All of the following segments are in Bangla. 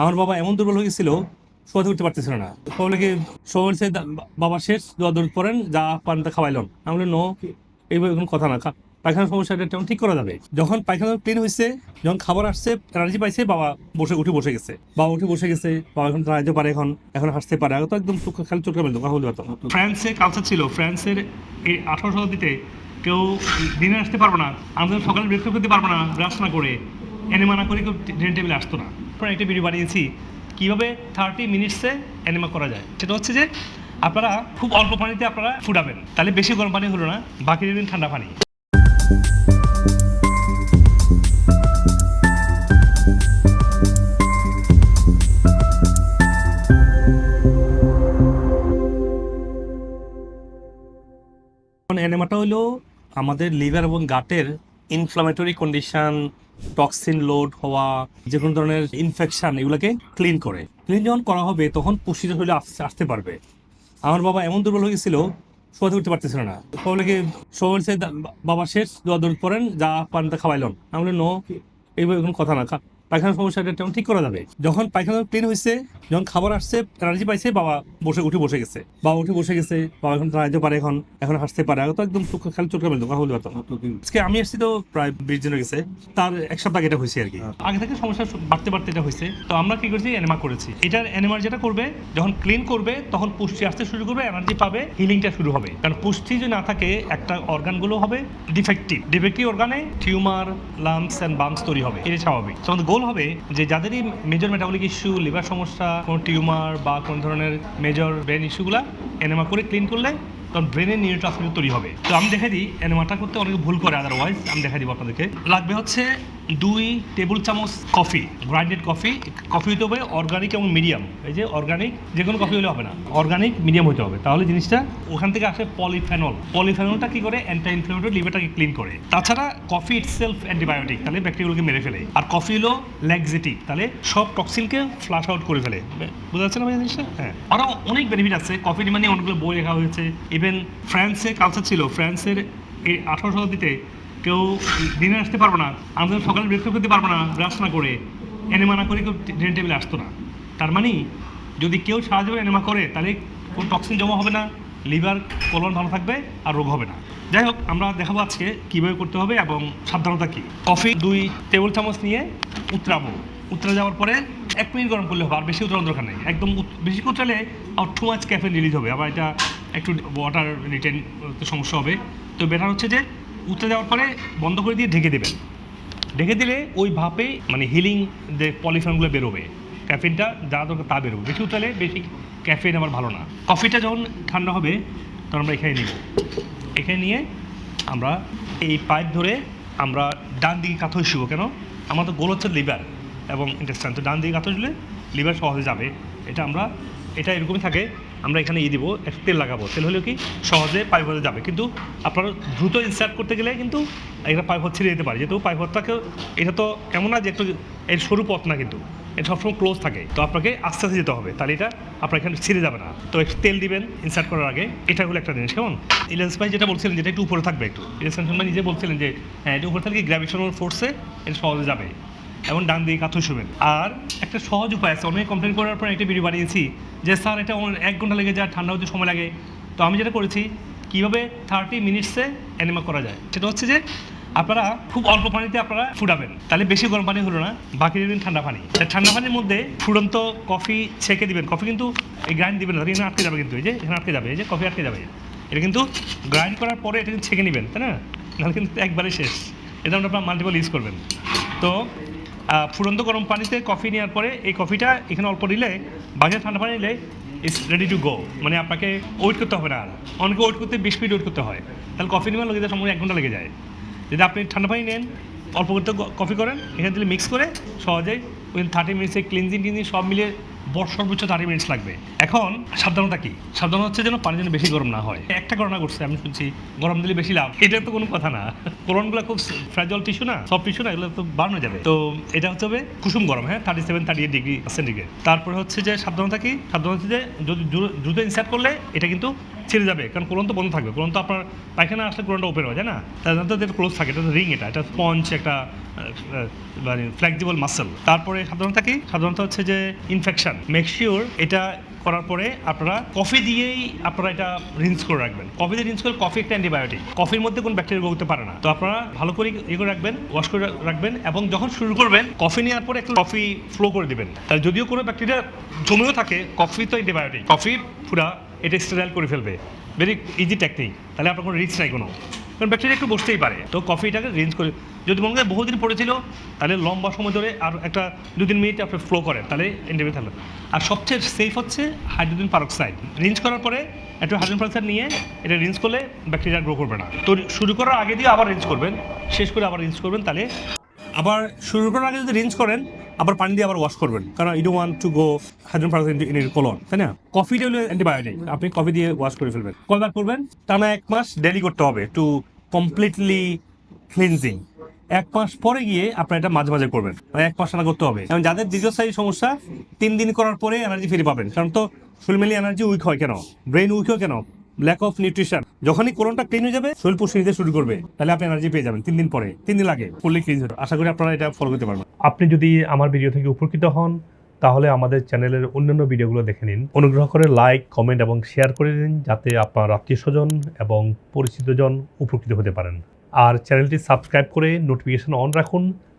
আমার বাবা এমন দুর্বল হয়ে গেছিল, শোয়াতে উঠতে পারতেছিল না। বলে সবাই বলছে বাবা শেষ, দোয়া দৌড় পড়েন, যা পান তা আমি বলি নো, এইভাবে কোনো কথা না। পায়খানার সমস্যাটা তেমন ঠিক করা যাবে। যখন পায়খানা ক্লিন হয়েছে, যখন খাবার আসছে এনার্জি পাইছে, বাবা বসে, উঠে বসে গেছে। বাবা উঠে বসে গেছে, বাবা এখন দাঁড়াইতে পারে এখন এখন হাসতে পারে। তো একদম খালি চোখে মেলতো কথা বলতে পারতো ফ্রান্সে কালচার ছিল, ফ্রান্সের এই আঠারো শতাব্দীতে কেউ দিনে আসতে পারব না, আমাদের সকালে ব্রেকফাস্ট করতে পারব না ব্রাশ না করে। এনে মানা করে কেউ ডিনার টেবিলে আসতো না। এখন একটা ভিডিও বানিয়েছি। কীভাবে থার্টি মিনিটসে এনিমা করা যায়। সেটা হচ্ছে যে, আপনারা খুব অল্প পানিতে আপনারা ফুটাবেন। তাহলে বেশি গরম পানি হলো না, বাকি দিন ঠান্ডা পানি। এনেমাটা হলো আমাদের লিভার এবং গাটের ইনফ্লামেটরি কন্ডিশন টক্সিন লোড হওয়া, যে কোনো ধরনের ইনফেকশন এগুলোকে ক্লিন করে। ক্লিন যখন করা হবে, তখন পুষ্টিটা শরীরে আসতে পারবে। আমার বাবা এমন দুর্বল হয়ে গেছিল, শোয়াতে উঠতে পারতেছিল না। বলে কি সবাই বলছে "দা- বা- বাবা শেষ দোয়া দৌড় পড়েন যা পান তা খাওয়াইলেন। আমি নো, এইভাবে কোনো কথা না পায়খানার সমস্যাটা তেমন ঠিক করা যাবে। যখন পায়খানা ক্লিন হয়েছে যখন খাবার আসছে এনার্জি পাইছে বাবা বসে উঠে বসে গেছে। বাবা উঠে বসে গেছে বাবা এখন দাঁড়াইতে পারে এখন এখন হাসতে পারে। আগে তো একদম খালি চোখে মেলতো কথা বলতে আজকে আমি আসছি তো প্রায় বিশ দিন গেছে তার এক সপ্তাহ আগে এটা হয়েছে আর কি। আগে থেকে সমস্যা বাড়তে বাড়তে এটা হয়েছে তো আমরা কি করছি? এনেমা করেছি। এটার এনেমার যেটা করবে যখন ক্লিন করবে তখন পুষ্টি আসতে শুরু করবে এনার্জি পাবে হিলিংটা শুরু হবে। কারণ পুষ্টি যদি না থাকে একটা অর্গানগুলো হবে ডিফেক্টিভ ডিফেক্টিভ অর্গানে টিউমার লাংস অ্যান্ড বামস তৈরি হবে। এটা স্বাভাবিক। তো আমাদের গোল হবে যে যাদেরই মেজর মেটাবলিক ইস্যু লিভার সমস্যা, কোনো টিউমার বা কোন ধরনের মেজর ব্রেন ইস্যুগুলো এনেমা করে ক্লিন করলে তখন ব্রেনের নিউরো ট্রান্সমিটার তৈরি হবে। তো আমি দেখে দিই এনেমাটা করতে অনেকে ভুল করে আদারওয়াইজ আমি দেখে দিব আপনাদেরকে। লাগবে হচ্ছে দুই টেবিল চামচ কফি গ্রাইন্ডেড কফি কফি হতে হবে অর্গানিক এবং মিডিয়াম এই যে অর্গানিক যে কোনো কফি হলে হবে না। অর্গানিক মিডিয়াম হতে হবে। তাহলে জিনিসটা ওখান থেকে আসে পলিফেনল পলিফেনলটা কি করে? অ্যান্টি ইনফ্লেমেটরি লিভারটাকে ক্লিন করে। তাছাড়া কফি ইট সেলফ অ্যান্টিবায়োটিক তাহলে ব্যাকটেরিয়াগুলোকে মেরে ফেলে। আর কফি হলো ল্যাক্সেটিক তাহলে সব টক্সিনকে ফ্লাশ আউট করে ফেলে। বুঝতে পারছেন ভাই জিনিসটা? হ্যাঁ। আরও অনেক বেনিফিট আছে। কফি মানে অনেকগুলো বই লেখা হয়েছে। ইভেন ফ্রান্সে কালচার ছিল। ফ্রান্সের এই আঠারো শতাব্দীতে কেউ দিনে আসতে পারব না। আমাদের সকালে ব্রেকফাস্ট করতে পারব না ব্রাশ না করে। এনেমা না করে কেউ ডিনার টেবিলে আসতো না। তার মানে যদি কেউ সারা জীবন এনেমা করে, তাহলে কোনো টক্সিন জমা হবে না লিভার কোলন ভালো থাকবে, আর রোগ হবে না। যাই হোক, আমরা দেখাবো আজকে কীভাবে করতে হবে এবং সাবধানতা কী। কফি দুই টেবিল চামচ নিয়ে উতরাবো। উতরে যাওয়ার পরে এক মিনিট গরম করলে হবে, আর বেশি উতরানোর দরকার নেই। একদম বেশি উতরালে আর টু মাছ ক্যাফে রিলিজ হবে। আবার এটা একটু ওয়াটার রিটেন সমস্যা হবে। তো বেটার হচ্ছে যে উতরে যাওয়ার পরে বন্ধ করে দিয়ে ঢেকে দেবেন। ঢেকে দিলে ওই ভাপে মানে হিলিং যে পলিফেনগুলো বেরোবে। ক্যাফিনটা যা দরকার তা বেরোবে। বেশি উতালে বেশি ক্যাফিন আমার ভালো না। কফিটা যখন ঠান্ডা হবে, তখন আমরা এখানে নিব। এখানে নিয়ে আমরা এই পাইপ ধরে আমরা ডান দিকে কাঁথর শুবো কেন? আমার তো গোল হচ্ছে লিভার এবং ইন্টেস্টাইন তো ডান দিকে কাঁথর শুলে লিভার সহজে যাবে। এটা আমরা, এটা এরকমই থাকে আমরা এখানে ই দিব তেল লাগাবো। তেল হলেও কি সহজে পাইপ হতে যাবে। কিন্তু আপনারা দ্রুত ইনসার্ট করতে গেলে কিন্তু এটা পাইপ ছিঁড়ে যেতে পারে। যেহেতু পাইপ হতটাকে এটা তো এমন না যে একটু এর সরু পথ না কিন্তু, এটা সবসময় ক্লোজ থাকে। তো আপনাকে আস্তে আস্তে যেতে হবে। তাহলে এটা আপনার এখানে ছিঁড়ে যাবে না। তো একটু তেল দিবেন ইনসার্ট করার আগে। এটা হলো একটা জিনিস, কেমন? ইলেন্স ভাই যেটা বলছিলেন, যেটা একটু উপরে থাকবে একটু। ইলেন্স ভাই নিজে বলছিলেন যে হ্যাঁ এটা উপরে থাকলে গ্র্যাভিটেশনাল ফোর্সে এটা সহজে যাবে? এবং ডান দিকে কাঁথর শুবেন। আর একটা সহজ উপায় আছে, অনেক কমপ্লেন করার পর একটা ভিডিও বানিয়েছি যে, স্যার, এটা এক ঘণ্টা লেগে যায়, ঠান্ডা হতে সময় লাগে। তো আমি যেটা করেছি, কীভাবে থার্টি মিনিটসে অ্যানিমা করা যায়? সেটা হচ্ছে যে, আপনারা খুব অল্প পানিতে আপনারা ফুটাবেন। তাহলে বেশি গরম পানি হলো না, বাকি দিন ঠান্ডা পানি। ঠান্ডা পানির মধ্যে ফুটন্ত কফি ছেঁকে দিবেন। কফি কিন্তু এই গ্রাইন্ড দিবেন না এখানে আটকে যাবে কিন্তু, এই যে এখানে আটকে যাবে, এই যে কফি আটকে যাবে। এটা কিন্তু গ্রাইন্ড করার পরে এটা কিন্তু ছেঁকে নেবেন, তাই না? নাহলে কিন্তু একবারে শেষ। এটা আপনারা মাল্টিপল ইউজ করবেন। তো আহ, ফুটন্ত গরম পানিতে কফি নেওয়ার পরে এই কফিটা এখানে অল্প নিলে বাজারে ঠান্ডা পানি নিলে ইটস রেডি টু গো মানে আপনাকে ওয়েট করতে হবে না আর। অনেকে ওয়েট করতে বিশ মিনিট ওয়েট করতে হয়। তাহলে কফি নেওয়ার লেগে যায় সময় এক ঘণ্টা লেগে যায়। যদি আপনি ঠান্ডা পানি নেন অল্প করতে কফি করেন এখানে দিলে মিক্স করে সহজেই ওই থার্টি মিনিটসে ক্লিনজিং টিনজিং সব মিলিয়ে সর্বোচ্চ থার্টি মিনিটস লাগবে। এখন সাবধানতা কি? সাবধানতা হচ্ছে যেন পানি যেন বেশি গরম না হয়। একটা ঘটনা ঘটছে, আমি শুনছি, গরম দিলে বেশি লাভ। এটা তো কোনো কথা না। কোরনগুলো খুব ফ্রাজল টিস্যু না? সব টিস্যু না? এগুলো তো বাড়ানো যাবে। তো এটা হচ্ছে হবে কুসুম গরম হ্যাঁ? Thirty seven thirty eight degree centigrade তারপরে হচ্ছে যে সাবধানতা কি? সাবধানতা যে যদি দ্রু- দ্রুত ইনসার্ট করলে, এটা কিন্তু ছেড়ে যাবে, কারণ কোলন তো বন্ধ থাকবে। কোলন তো আপনার পায়খানা আসলে কোলনটা ওপেন হয় না? তার এটা ক্লোজ থাকে, এটা রিং এটা এটা স্পঞ্জ একটা মানে ফ্লেক্সিবল মাসেল তারপরে সাধারণত কি? সাধারণত হচ্ছে যে ইনফেকশন মেক শিওর এটা করার পরে আপনারা কফি দিয়েই আপনারা এটা রিন্স করে রাখবেন। কফি দিয়ে রিন্স করে কফি একটা অ্যান্টিবায়োটিক কফির মধ্যে কোনো ব্যাকটেরিয়া করতে পারে না। তো আপনারা ভালো করে ইয়ে করে রাখবেন ওয়াশ করে রাখবেন এবং যখন শুরু করবেন কফি নেওয়ার পরে একটু কফি ফ্লো করে দিবেন। তাহলে যদিও কোনো ব্যাকটেরিয়া জমেও থাকে কফি তো অ্যান্টিবায়োটিক কফি পুরা এটা স্টেরাইল করে ফেলবে। ভেরি ইজি টেকনিক তাহলে আপনার কোনো রিস্ক নাই কোনো। কারণ ব্যাকটেরিয়া একটু বসতেই পারে। তো কফিটাকে রেঞ্জ করে যদি মনে হয় বহুদিন পড়েছিল, তাহলে লম্বা সময় ধরে আর একটা দু তিন মিনিট আপনি ফ্লো করেন, তাহলে এন্টিবায়োটিক থাকবে। আর সবচেয়ে সেফ হচ্ছে হাইড্রোজেন পারক্সাইড রিঞ্জ করার পরে একটু হাইড্রোজেন পারক্সাইড নিয়ে এটা রিঞ্জ করলে ব্যাকটেরিয়া গ্রো করবে না। তো শুরু করার আগে দিয়ে আবার রিঞ্জ করবেন। শেষ করে আবার রিঞ্জ করবেন, তাহলে আবার শুরু করার আগে যদি রিঞ্জ করেন আবার পানি দিয়ে আবার ওয়াশ করবেন। কারণ you want to go hydrogen colon তাই না? কফিটা হলো অ্যান্টিবায়োটিক আপনি কফি দিয়ে ওয়াশ করে ফেলবেন। কয়বার করবেন, টানা এক মাস ডেলি করতে হবে টু কমপ্লিটলি ক্লিনজিং এক মাস পরে গিয়ে আপনার এটা মাঝে মাঝে করবেন মানে এক মাস টানা করতে হবে। এবং যাদের দীর্ঘস্থায়ী সমস্যা, তিন দিন করার পরে এনার্জি ফিরে পাবেন। কারণ তো ফুলমেলি এনার্জি উইক হয় কেন? ব্রেন উইক হয় কেন? ল্যাক অফ নিউট্রিশন যখনই কোরনটা ক্লিন হয়ে যাবে শরীর পুষ্টি শুরু করবে। তাহলে আপনি এনার্জি পেয়ে যাবেন, তিন দিন পরে। তিন দিন লাগে ফুললি ক্লিন হবে আশা করি আপনারা এটা ফলো করতে পারবেন। আপনি যদি আমার ভিডিও থেকে উপকৃত হন, তাহলে আমাদের চ্যানেলের অন্যান্য ভিডিওগুলো দেখে নিন। অনুগ্রহ করে লাইক কমেন্ট এবং শেয়ার করে দিন, যাতে আপনার আত্মীয় স্বজন এবং পরিচিতজন উপকৃত হতে পারেন। আর চ্যানেলটি সাবস্ক্রাইব করে নোটিফিকেশন অন রাখুন।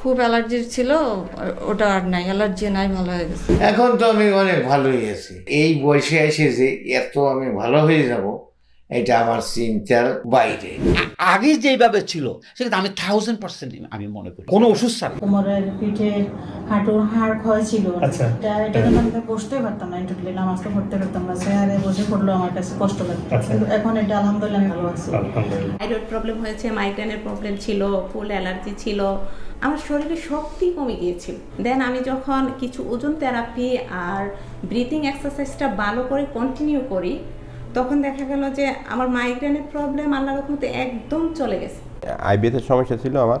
খুব অ্যালার্জি ছিল ওটা আর নাই অ্যালার্জি নাই ভালো হয়ে গেছে। এখন তো আমি অনেক ভালোই আছি। এই বয়সে এসে যে এত আমি ভালো হয়ে যাব এটা আমার চিন্তার বাইরে। আগে যেভাবে ছিল সেটা আমি থাউজেন্ড পার্সেন্ট আমি মনে করি। কোনো ওষুধ ছাড়া। কোমরের পিঠে হাঁটুর হাড় ক্ষয় ছিল। আচ্ছা। এটা এটা কিন্তু আমি বসতে পারতাম না টোটালি নামাজ তো পড়তে পারতাম না। চেয়ারে বসে পড়লেও আমার কাছে কষ্ট লাগতো। আচ্ছা। কিন্তু এখন এটা আলহামদুলিল্লাহ আমি ভালো আছি। আলহামদুলিল্লাহ। থাইরয়েড প্রবলেম হয়েছে মাইগ্রেনের প্রবলেম ছিল ফুল অ্যালার্জি ছিল। আমার শরীরে শক্তি কমে গিয়েছিল। দেন আমি যখন কিছু ওজন থেরাপি আর ব্রিথিং এক্সারসাইজটা ভালো করে কন্টিনিউ করি, তখন দেখা গেল যে আমার মাইগ্রেনের প্রবলেম আল্লাহর রকমতে একদম চলে গেছে। আইবিএসের সমস্যা ছিল আমার।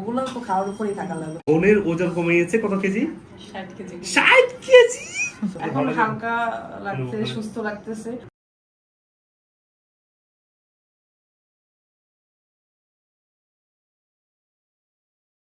ওগুলো তো খাওয়ার উপরেই থাকা লাগল বোনের ওজন কমে গেছে কত কেজি? ষাট কেজি। ষাট কেজি? এখন হালকা লাগছে সুস্থ লাগতেছে।